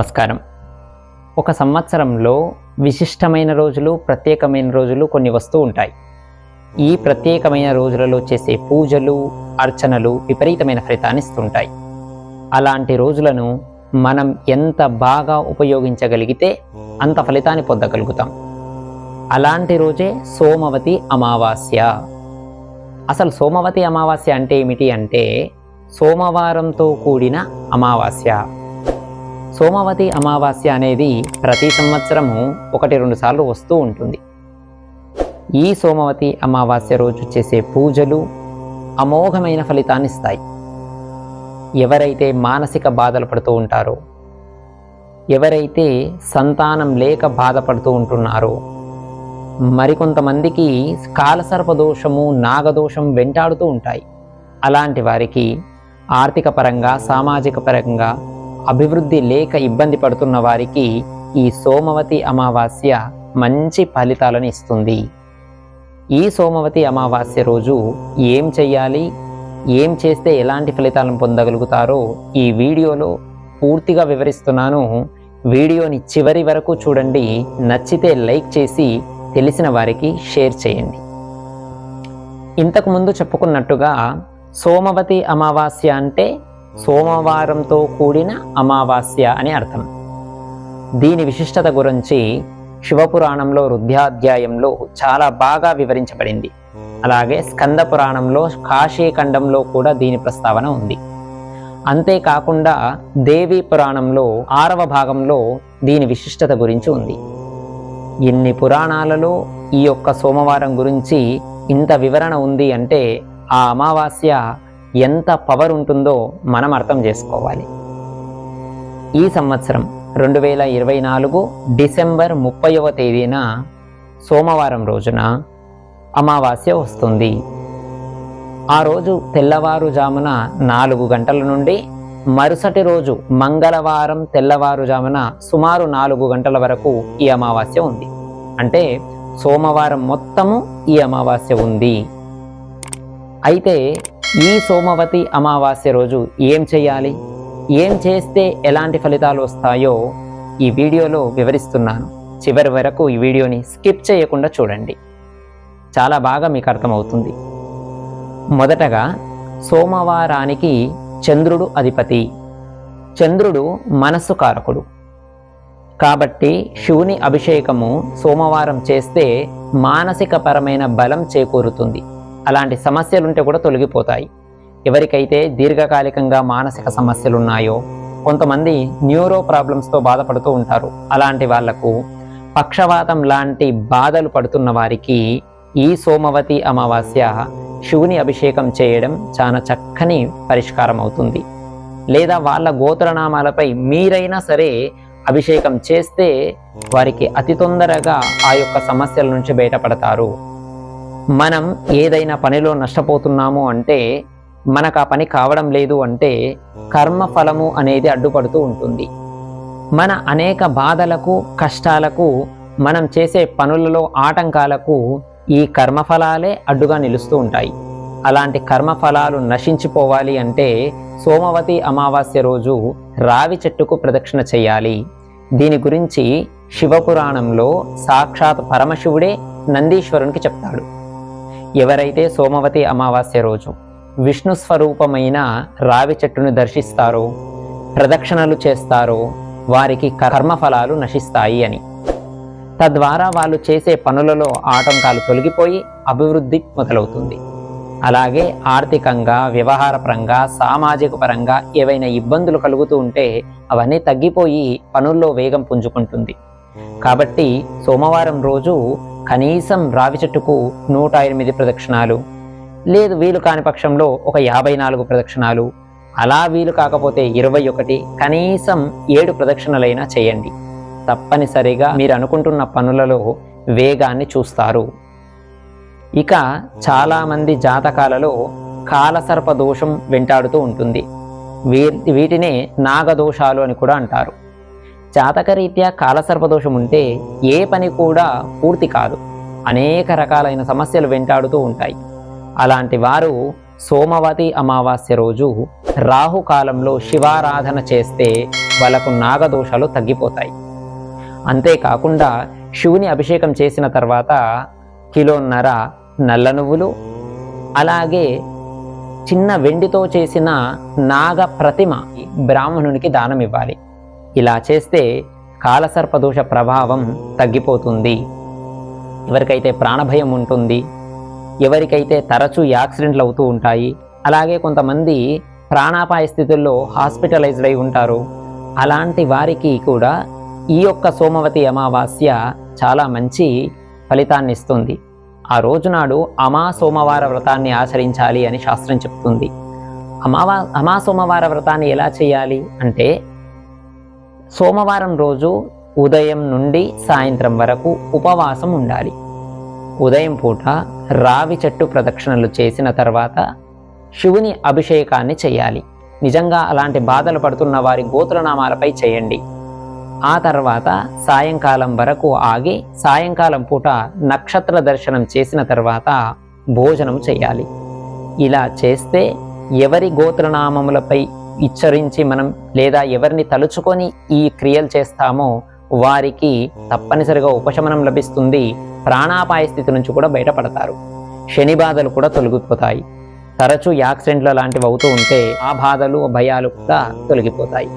నమస్కారం. ఒక సంవత్సరంలో విశిష్టమైన రోజులు ప్రత్యేకమైన రోజులు కొన్ని వస్తూ ఉంటాయి. ఈ ప్రత్యేకమైన రోజులలో చేసే పూజలు అర్చనలు విపరీతమైన ఫలితాన్ని ఇస్తుంటాయి. అలాంటి రోజులను మనం ఎంత బాగా ఉపయోగించగలిగితే అంత ఫలితాన్ని పొందగలుగుతాం. అలాంటి రోజే సోమవతి అమావాస్య. అసలు సోమవతి అమావాస్య అంటే ఏమిటి అంటే సోమవారంతో కూడిన అమావాస్య. సోమవతి అమావాస్య అనేది ప్రతి సంవత్సరము ఒకటి రెండు సార్లు వస్తూ ఉంటుంది. ఈ సోమవతి అమావాస్య రోజు చేసే పూజలు అమోఘమైన ఫలితాన్ని ఇస్తాయి. ఎవరైతే మానసిక బాధలు పడుతూ ఉంటారో ఎవరైతే సంతానం లేక బాధపడుతూ ఉంటున్నారో మరికొంతమందికి కాలసర్ప దోషము నాగదోషం వెంటాడుతూ ఉంటాయి. అలాంటి వారికి ఆర్థిక పరంగా సామాజిక పరంగా అభివృద్ధి లేక ఇబ్బంది పడుతున్న వారికి ఈ సోమవతి అమావాస్య మంచి ఫలితాలను ఇస్తుంది. ఈ సోమవతి అమావాస్య రోజు ఏం చెయ్యాలి? ఏం చేస్తే ఎలాంటి ఫలితాలను పొందగలుగుతారో ఈ వీడియోలో పూర్తిగా వివరిస్తున్నాను. వీడియోని చివరి వరకు చూడండి. నచ్చితే లైక్ చేసి తెలిసిన వారికి షేర్ చేయండి. ఇంతకుముందు చెప్పుకున్నట్టుగా సోమవతి అమావాస్య అంటే సోమవారంతో కూడిన అమావాస్య అని అర్థం. దీని విశిష్టత గురించి శివపురాణంలో రుద్ధ్యాధ్యాయంలో చాలా బాగా వివరించబడింది. అలాగే స్కంద పురాణంలో కాశీఖండంలో కూడా దీని ప్రస్తావన ఉంది. అంతేకాకుండా దేవీ పురాణంలో ఆరవ భాగంలో దీని విశిష్టత గురించి ఉంది. ఇన్ని పురాణాలలో ఈ యొక్క సోమవారం గురించి ఇంత వివరణ ఉంది అంటే ఆ అమావాస్య ఎంత పవర్ ఉంటుందో మనం అర్థం చేసుకోవాలి. ఈ సంవత్సరం రెండు వేల ఇరవై నాలుగు డిసెంబర్ ముప్పైవ తేదీన సోమవారం రోజున అమావాస్య వస్తుంది. ఆ రోజు తెల్లవారుజామున నాలుగు గంటల నుండి మరుసటి రోజు మంగళవారం తెల్లవారుజామున సుమారు నాలుగు గంటల వరకు ఈ అమావాస్య ఉంది. అంటే సోమవారం మొత్తము ఈ అమావాస్య ఉంది. అయితే ఈ సోమవతి అమావాస్య రోజు ఏం చేయాలి? ఏం చేస్తే ఎలాంటి ఫలితాలు వస్తాయో ఈ వీడియోలో వివరిస్తున్నాను. చివరి వరకు ఈ వీడియోని స్కిప్ చేయకుండా చూడండి. చాలా బాగా మీకు అర్థమవుతుంది. మొదటగా సోమవారానికి చంద్రుడు అధిపతి. చంద్రుడు మనస్సు కారకుడు. కాబట్టి శివుని అభిషేకము సోమవారం చేస్తే మానసికపరమైన బలం చేకూరుతుంది. అలాంటి సమస్యలుంటే కూడా తొలగిపోతాయి. ఎవరికైతే దీర్ఘకాలికంగా మానసిక సమస్యలు ఉన్నాయో కొంతమంది న్యూరో ప్రాబ్లమ్స్తో బాధపడుతూ ఉంటారు. అలాంటి వాళ్ళకు పక్షవాతం లాంటి బాధలు పడుతున్న వారికి ఈ సోమవతి అమావాస్య శివుని అభిషేకం చేయడం చాలా చక్కని పరిష్కారం అవుతుంది. లేదా వాళ్ళ గోత్రనామాలపై మీరైనా సరే అభిషేకం చేస్తే వారికి అతి తొందరగా ఆ యొక్క సమస్యల నుంచి బయటపడతారు. మనం ఏదైనా పనిలో నష్టపోతున్నాము అంటే మనకు ఆ పని కావడం లేదు అంటే కర్మ ఫలము అనేది అడ్డుపడుతూ ఉంటుంది. మన అనేక బాధలకు కష్టాలకు మనం చేసే పనులలో ఆటంకాలకు ఈ కర్మఫలాలే అడ్డుగా నిలుస్తూ ఉంటాయి. అలాంటి కర్మఫలాలు నశించిపోవాలి అంటే సోమవతి అమావాస్య రోజు రావి చెట్టుకు ప్రదక్షిణ చేయాలి. దీని గురించి శివపురాణంలో సాక్షాత్ పరమశివుడే నందీశ్వరునికి చెప్తాడు. ఎవరైతే సోమవతి అమావాస్య రోజు విష్ణు స్వరూపమైన రావి చెట్టును దర్శిస్తారో ప్రదక్షిణలు చేస్తారో వారికి కర్మఫలాలు నశిస్తాయి అని. తద్వారా వాళ్ళు చేసే పనులలో ఆటంకాలు తొలగిపోయి అభివృద్ధి మొదలవుతుంది. అలాగే ఆర్థికంగా వ్యవహారపరంగా సామాజిక పరంగా ఏవైనా ఇబ్బందులు కలుగుతూ ఉంటే అవన్నీ తగ్గిపోయి పనుల్లో వేగం పుంజుకుంటుంది. కాబట్టి సోమవారం రోజు కనీసం రావి చెట్టుకు నూట ఎనిమిది ప్రదక్షిణాలు లేదు వీలు కాని పక్షంలో ఒక యాభై నాలుగు ప్రదక్షిణాలు అలా వీలు కాకపోతే ఇరవై ఒకటి కనీసం ఏడు ప్రదక్షిణలైనా చేయండి. తప్పనిసరిగా మీరు అనుకుంటున్న పనులలో వేగాన్ని చూస్తారు. ఇక చాలామంది జాతకాలలో కాలసర్ప దోషం వెంటాడుతూ ఉంటుంది. వీ వీటినే నాగదోషాలు అని కూడా అంటారు. జాతకరీత్యా కాలసర్పదోషం ఉంటే ఏ పని కూడా పూర్తి కాదు. అనేక రకాలైన సమస్యలు వెంటాడుతూ ఉంటాయి. అలాంటి వారు సోమవతి అమావాస్య రోజు రాహుకాలంలో శివారాధన చేస్తే వాళ్ళకు నాగదోషాలు తగ్గిపోతాయి. అంతేకాకుండా శివుని అభిషేకం చేసిన తర్వాత కిలోన్నర నల్ల నువ్వులు అలాగే చిన్న వెండితో చేసిన నాగ ప్రతిమ బ్రాహ్మణునికి దానం ఇవ్వాలి. ఇలా చేస్తే కాలసర్పదోష ప్రభావం తగ్గిపోతుంది. ఎవరికైతే ప్రాణభయం ఉంటుంది ఎవరికైతే తరచూ యాక్సిడెంట్లు అవుతూ ఉంటాయి అలాగే కొంతమంది ప్రాణాపాయ స్థితుల్లో హాస్పిటలైజ్డ్ అయి ఉంటారు. అలాంటి వారికి కూడా ఈ యొక్క సోమవతి అమావాస్య చాలా మంచి ఫలితాన్ని ఇస్తుంది. ఆ రోజునాడు అమా సోమవార వ్రతాన్ని ఆచరించాలి అని శాస్త్రం చెప్తుంది. అమావా అమా సోమవార వ్రతాన్ని ఎలా చేయాలి అంటే సోమవారం రోజు ఉదయం నుండి సాయంత్రం వరకు ఉపవాసం ఉండాలి. ఉదయం పూట రావి చెట్టు ప్రదక్షిణలు చేసిన తర్వాత శివుని అభిషేకాన్ని చేయాలి. నిజంగా అలాంటి బాధలు పడుతున్న వారి గోత్రనామాలపై చేయండి. ఆ తర్వాత సాయంకాలం వరకు ఆగి సాయంకాలం పూట నక్షత్ర దర్శనం చేసిన తర్వాత భోజనం చేయాలి. ఇలా చేస్తే ఎవరి గోత్రనామములపై ఇచ్చరించి మనం లేదా ఎవరిని తలుచుకొని ఈ క్రియలు చేస్తామో వారికి తప్పనిసరిగా ఉపశమనం లభిస్తుంది. ప్రాణాపాయ స్థితి నుంచి కూడా బయటపడతారు. శని బాధలు కూడా తొలగిపోతాయి. తరచూ యాక్సిడెంట్ల లాంటివి అవుతూ ఉంటే ఆ బాధలు భయాలు కూడా తొలగిపోతాయి.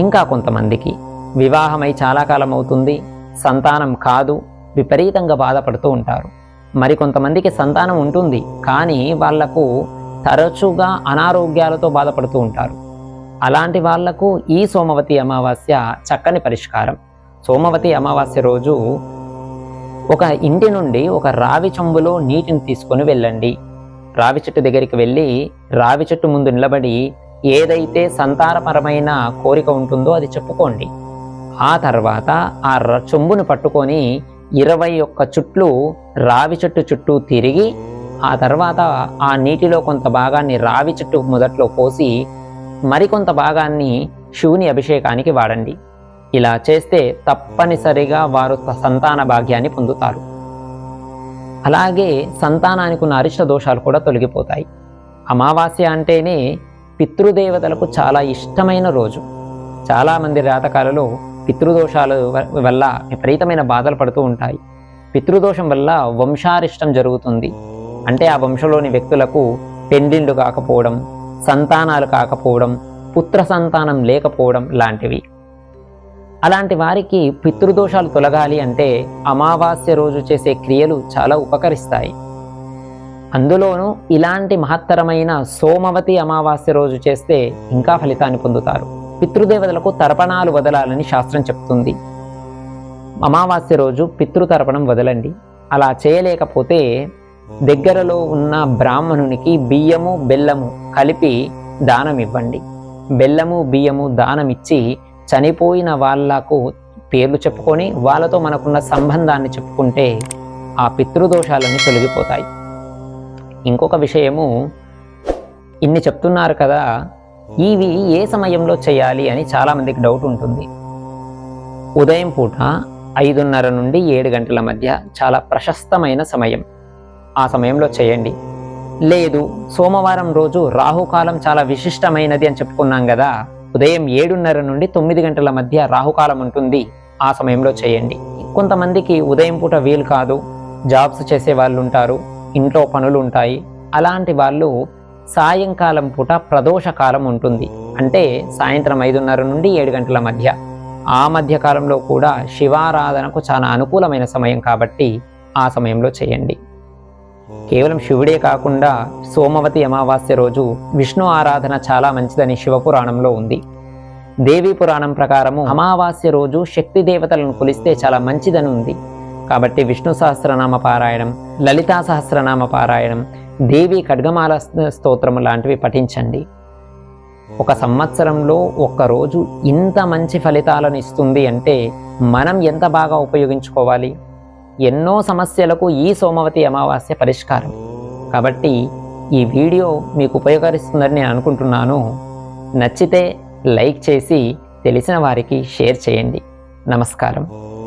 ఇంకా కొంతమందికి వివాహమై చాలా కాలం అవుతుంది. సంతానం కాదు. విపరీతంగా బాధపడుతూ ఉంటారు. మరికొంతమందికి సంతానం ఉంటుంది. కానీ వాళ్ళకు తరచుగా అనారోగ్యాలతో బాధపడుతూ ఉంటారు. అలాంటి వాళ్ళకు ఈ సోమవతి అమావాస్య చక్కని పరిష్కారం. సోమవతి అమావాస్య రోజు ఒక ఇంటి నుండి ఒక రావి చెంబులో నీటిని తీసుకొని వెళ్ళండి. రావి చెట్టు దగ్గరికి వెళ్ళి రావి చెట్టు ముందు నిలబడి ఏదైతే సంతానపరమైన కోరిక ఉంటుందో అది చెప్పుకోండి. ఆ తర్వాత ఆ ర- చెంబును పట్టుకొని ఇరవై ఒక్క చుట్లు రావి చెట్టు చుట్టూ తిరిగి ఆ తర్వాత ఆ నీటిలో కొంత భాగాన్ని రావి చెట్టు మొదట్లో పోసి మరికొంత భాగాన్ని శివుని అభిషేకానికి వాడండి. ఇలా చేస్తే తప్పనిసరిగా వారు సంతాన భాగ్యాన్ని పొందుతారు. అలాగే సంతానానికి ఉన్న అరిష్ట దోషాలు కూడా తొలగిపోతాయి. అమావాస్య అంటేనే పితృదేవతలకు చాలా ఇష్టమైన రోజు. చాలామంది జాతకాలలో పితృదోషాల వ- వల్ల విపరీతమైన బాధలు పడుతూ ఉంటాయి. పితృదోషం వల్ల వంశారిష్టం జరుగుతుంది. అంటే ఆ వంశంలోని వ్యక్తులకు పెండిళ్ళు కాకపోవడం సంతానాలు కాకపోవడం పుత్ర సంతానం లేకపోవడం లాంటివి. అలాంటి వారికి పితృదోషాలు తొలగాలి అంటే అమావాస్య రోజు చేసే క్రియలు చాలా ఉపకరిస్తాయి. అందులోనూ ఇలాంటి మహత్తరమైన సోమవతి అమావాస్య రోజు చేస్తే ఇంకా ఫలితాన్ని పొందుతారు. పితృదేవతలకు తర్పణాలు వదలాలని శాస్త్రం చెప్తుంది. అమావాస్య రోజు పితృతర్పణం వదలండి. అలా చేయలేకపోతే దగ్గరలో ఉన్న బ్రాహ్మణునికి బియ్యము బెల్లము కలిపి దానం ఇవ్వండి బెల్లము బియ్యము దానం ఇచ్చి చనిపోయిన వాళ్ళకు పేర్లు చెప్పుకొని వాళ్ళతో మనకున్న సంబంధాన్ని చెప్పుకుంటే ఆ పితృదోషాలన్నీ తొలగిపోతాయి. ఇంకొక విషయము ఇన్ని చెప్తున్నారు కదా ఇవి ఏ సమయంలో చేయాలి అని చాలామందికి డౌట్ ఉంటుంది. ఉదయం పూట ఐదున్నర నుండి ఏడు గంటల మధ్య చాలా ప్రశస్తమైన సమయం. ఆ సమయంలో చేయండి. లేదు సోమవారం రోజు రాహుకాలం చాలా విశిష్టమైనది అని చెప్పుకున్నాం కదా. ఉదయం ఏడున్నర నుండి తొమ్మిది గంటల మధ్య రాహుకాలం ఉంటుంది. ఆ సమయంలో చేయండి. కొంతమందికి ఉదయం పూట వీలు కాదు. జాబ్స్ చేసే వాళ్ళు ఉంటారు ఇంట్లో పనులు ఉంటాయి అలాంటి వాళ్ళు సాయంకాలం పూట ప్రదోష కాలం ఉంటుంది. అంటే సాయంత్రం ఐదున్నర నుండి ఏడు గంటల మధ్య. ఆ మధ్య కాలంలో కూడా శివారాధనకు చాలా అనుకూలమైన సమయం కాబట్టి ఆ సమయంలో చేయండి. కేవలం శివుడే కాకుండా సోమవతి అమావాస్య రోజు విష్ణు ఆరాధన చాలా మంచిదని శివపురాణంలో ఉంది. దేవీ పురాణం ప్రకారము అమావాస్య రోజు శక్తి దేవతలను కొలిస్తే చాలా మంచిదని ఉంది. కాబట్టి విష్ణు సహస్రనామ పారాయణం లలితా సహస్రనామ పారాయణం దేవి ఖడ్గమాల స్తోత్రము లాంటివి పఠించండి. ఒక సంవత్సరంలో ఒక్క రోజు ఇంత మంచి ఫలితాలను ఇస్తుంది అంటే మనం ఎంత బాగా ఉపయోగించుకోవాలి? ఎన్నో సమస్యలకు ఈ సోమవతి అమావాస్య పరిష్కారం. కాబట్టి ఈ వీడియో మీకు ఉపయోగరిస్తుందని నేను అనుకుంటున్నాను. నచ్చితే లైక్ చేసి తెలిసిన వారికి షేర్ చేయండి. నమస్కారం.